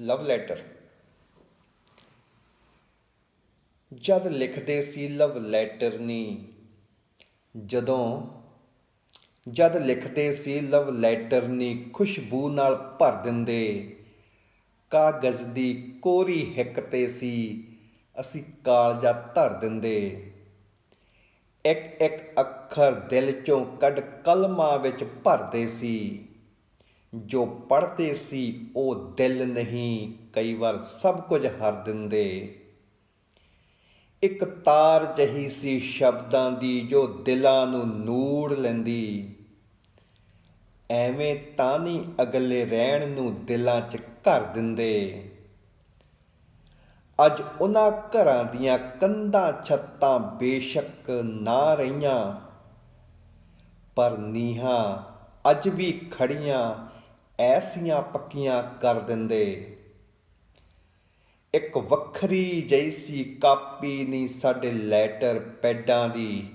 Love letter ਜਦ ਲਿਖਦੇ ਸੀ love letter ਨੀ, ਜਦੋਂ ਜਦ ਲਿਖਦੇ ਸੀ ਲਵ ਲੈਟਰ ਨੀ, ਖੁਸ਼ਬੂ ਨਾਲ ਭਰ ਦਿੰਦੇ। ਕਾਗਜ਼ ਦੀ ਕੋਰੀ ਹਿੱਕ ਤੇ ਸੀ, ਅਸੀਂ ਕਾਲਜਾ ਧਰ ਦਿੰਦੇ। ਇੱਕ ਇੱਕ ਅੱਖਰ ਦਿਲ ਚੋਂ ਕੱਢ ਕਲਮਾਂ ਵਿੱਚ ਭਰਦੇ ਸੀ। ਜੋ ਪੜ੍ਹਦੇ ਸੀ, ਉਹ ਦਿਲ ਨਹੀਂ, ਕਈ ਵਾਰ ਸਭ ਕੁਝ ਹਰ ਦਿੰਦੇ। ਇੱਕ ਤਾਰ ਜਹੀ ਸੀ ਸ਼ਬਦਾਂ ਦੀ, ਜੋ ਦਿਲਾਂ ਨੂੰ ਨੂੜ ਲੈਂਦੀ। ਐਵੇਂ ਤਾਂ ਨਹੀਂ ਅਗਲੇ ਰਹਿਣ ਨੂੰ ਦਿਲਾਂ 'ਚ ਘਰ ਦਿੰਦੇ। ਅੱਜ ਉਹਨਾਂ ਘਰਾਂ ਦੀਆਂ ਕੰਧਾਂ ਛੱਤਾਂ ਬੇਸ਼ੱਕ ਨਾ ਰਹੀਆਂ, ਪਰ ਨੀਹਾਂ ਅੱਜ ਵੀ ਖੜੀਆਂ ਐਸੀਆਂ ਪੱਕੀਆਂ ਕਰ ਦਿੰਦੇ। ਇੱਕ ਵੱਖਰੀ ਜੈਸੀ ਕਾਪੀ ਨਹੀਂ ਸਾਡੇ ਲੈਟਰ ਪੈਡਾਂ ਦੀ।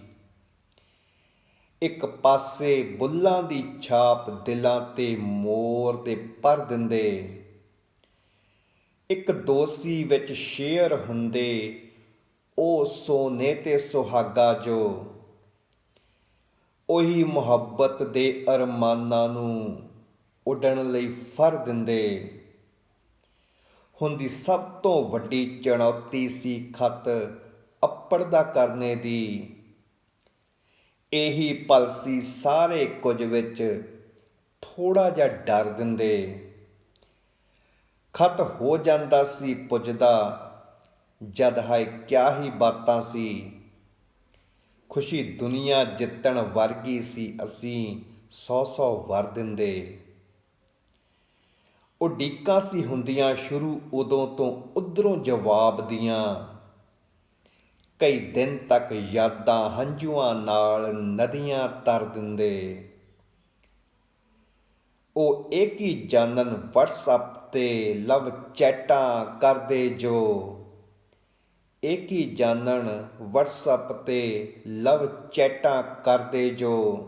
ਇੱਕ ਪਾਸੇ ਬੁੱਲਾਂ ਦੀ ਛਾਪ ਦਿਲਾਂ ਤੇ ਮੋਰ ਤੇ ਪਰ ਦਿੰਦੇ। ਇੱਕ ਦੋਸੀ ਵਿੱਚ ਸ਼ੇਰ ਹੁੰਦੇ, ਉਹ ਸੋਨੇ ਤੇ ਸੁਹਾਗਾ ਜੋ। ਉਹੀ ਮੁਹੱਬਤ ਦੇ ਅਰਮਾਨਾਂ ਨੂੰ ਉੱਡਣ ਲਈ ਫਰ ਦਿੰਦੇ। ਹੁੰਦੀ ਸਭ ਤੋਂ ਵੱਡੀ ਚੁਣੌਤੀ ਸੀ ਖਤ ਅੱਪੜ ਦਾ ਕਰਨੇ ਦੀ। ਇਹੀ ਪਲ ਸੀ ਸਾਰੇ ਕੁਝ ਵਿੱਚ ਥੋੜਾ ਜਿਹਾ ਡਰ ਦਿੰਦੇ। ਖਤ ਹੋ ਜਾਂਦਾ ਸੀ ਪੁੱਜਦਾ, ਜਦ ਹਾਏ ਕਿਆ ਹੀ ਬਾਤਾਂ ਸੀ। ਖੁਸ਼ੀ ਦੁਨੀਆ ਜਿੱਤਣ ਵਰਗੀ ਸੀ, ਅਸੀਂ ਸੌ ਸੌ ਵਰ ਦਿੰਦੇ। ਉਡੀਕਾਂ ਸੀ ਹੁੰਦੀਆਂ ਸ਼ੁਰੂ ਉਦੋਂ ਤੋਂ ਉਧਰੋਂ ਜਵਾਬ ਦੀਆਂ। ਕਈ ਦਿਨ ਤੱਕ ਯਾਦਾਂ ਹੰਝੂਆਂ ਨਾਲ ਨਦੀਆਂ ਤਰ ਦਿੰਦੇ। ਉਹ ਇੱਕ ਹੀ ਜਾਣਨ WhatsApp ਤੇ ਲਵ ਚੈਟਾਂ ਕਰਦੇ ਜੋ। ਇੱਕ ਹੀ ਜਾਣਨ WhatsApp ਤੇ ਲਵ ਚੈਟਾਂ ਕਰਦੇ ਜੋ।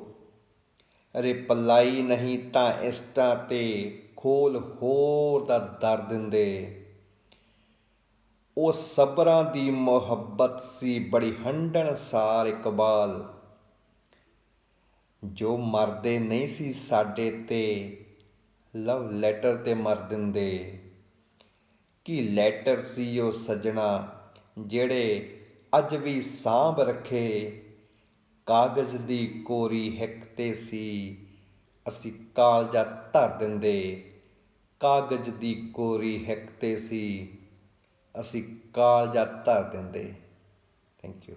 ਰਿਪਲਾਈ ਨਹੀਂ ਤਾਂ ਇੰਸਟਾ ਤੇ ਖੋਲ ਹੋਰ ਦਾ ਦਰ ਦਿੰਦੇ। ਉਹ ਸਬਰਾਂ ਦੀ ਮੁਹੱਬਤ ਸੀ, ਬੜੀ ਹੰਡਣ ਸਾਰ ਇਕਬਾਲ। ਜੋ ਮਰਦੇ ਨਹੀਂ ਸੀ ਸਾਡੇ ਤੇ, ਲਵ ਲੈਟਰ ਤੇ ਮਰ ਦਿੰਦੇ। ਕੀ ਲੈਟਰ ਸੀ ਉਹ ਸਜਣਾ, ਜਿਹੜੇ ਅੱਜ ਵੀ ਸਾਂਭ ਰੱਖੇ? ਕਾਗਜ਼ ਦੀ ਕੋਰੀ ਹਿੱਕ ਤੇ ਸੀ, ਅਸੀਂ ਕਾਲਜਾ ਧਰ ਦਿੰਦੇ। ਕਾਗਜ਼ ਦੀ ਕੋਰੀ ਹਿੱਕ ਤੇ ਸੀ। ਅਸੀਂ ਕਾਲਜਾ ਧਰ ਦਿੰਦੇ। Thank you